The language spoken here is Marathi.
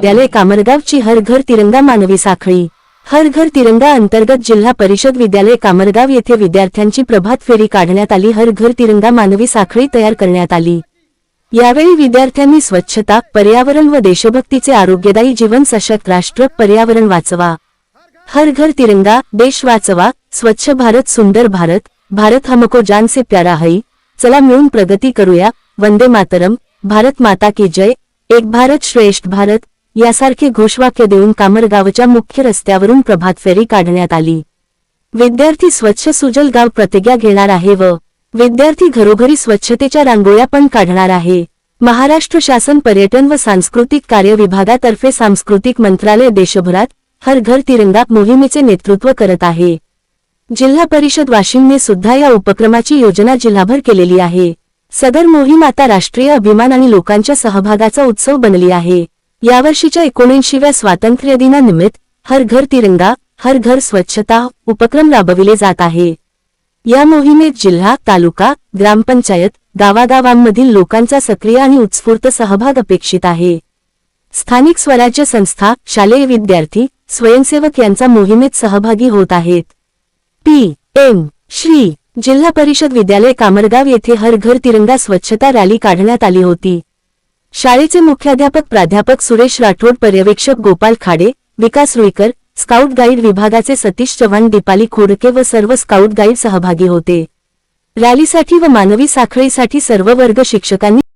द्याले कामरगावची हर घर तिरंगा मानवी साखळी. हर घर तिरंगा अंतर्गत जिल्हा परिषद विद्यालय कामरगाव येथे विद्यार्थ्यांची प्रभात फेरी काढण्यात आली. हर घर तिरंगा मानवी साखळी तयार करण्यात आली. यावेळी विद्यार्थ्यांनी स्वच्छता पर्यावरण व देशभक्तीचे आरोग्यदायी जीवन सशक्त राष्ट्र पर्यावरण वाचवा. हर घर तिरंगा देश वाचवा. स्वच्छ भारत सुंदर भारत. भारत हमको जान से प्यारा है. चला मिळून प्रगती करूया. वंदे मातरम. भारत माता की जय. एक भारत श्रेष्ठ भारत. यासारखे घोषवाक्य देऊन कामरगावच्या मुख्य रस्त्यावरून प्रभात फेरी काढण्यात आली. विद्यार्थी स्वच्छ सुजल गाव प्रतिज्ञा घेणार आहे व विद्यार्थी घरोघरी स्वच्छतेच्या रांगोळ्या पण काढणार आहे. महाराष्ट्र शासन पर्यटन व सांस्कृतिक कार्य विभागातर्फे सांस्कृतिक मंत्रालय देशभरात हर घर तिरंगा मोहिमेचे नेतृत्व करत आहे. जिल्हा परिषद वाशिमने सुद्धा या उपक्रमाची योजना जिल्हाभर केलेली आहे. सदर मोहीम आता राष्ट्रीय अभिमान आणि लोकांच्या सहभागाचा उत्सव बनली आहे. यावर्षीच्या एकोणऐंशीव्या स्वातंत्र्य दिनानिमित्त हर घर तिरंगा हर घर स्वच्छता उपक्रम राबविले जात आहे. या मोहिमेत जिल्हा तालुका ग्रामपंचायत गावागावांमधील लोकांचा सक्रिय आणि उत्स्फूर्त सहभाग अपेक्षित आहे. स्थानिक स्वराज्य संस्था शालेय विद्यार्थी स्वयंसेवक यांचा मोहिमेत सहभागी होत आहेत. P M Shri. जिल्हा परिषद विद्यालय कामरगाव येथे हर घर तिरंगा स्वच्छता रॅली काढण्यात आली होती. शाळेचे मुख्याध्यापक प्राध्यापक सुरेश राठोड पर्यवेक्षक गोपाल खाडे विकास रुईकर स्काउट गाईड विभागाचे सतीश चव्हाण दीपाली खोडके व सर्व स्काउट गाईड सहभागी होते. रॅलीसाठी व मानवी साखळीसाठी सर्व वर्ग शिक्षकांनी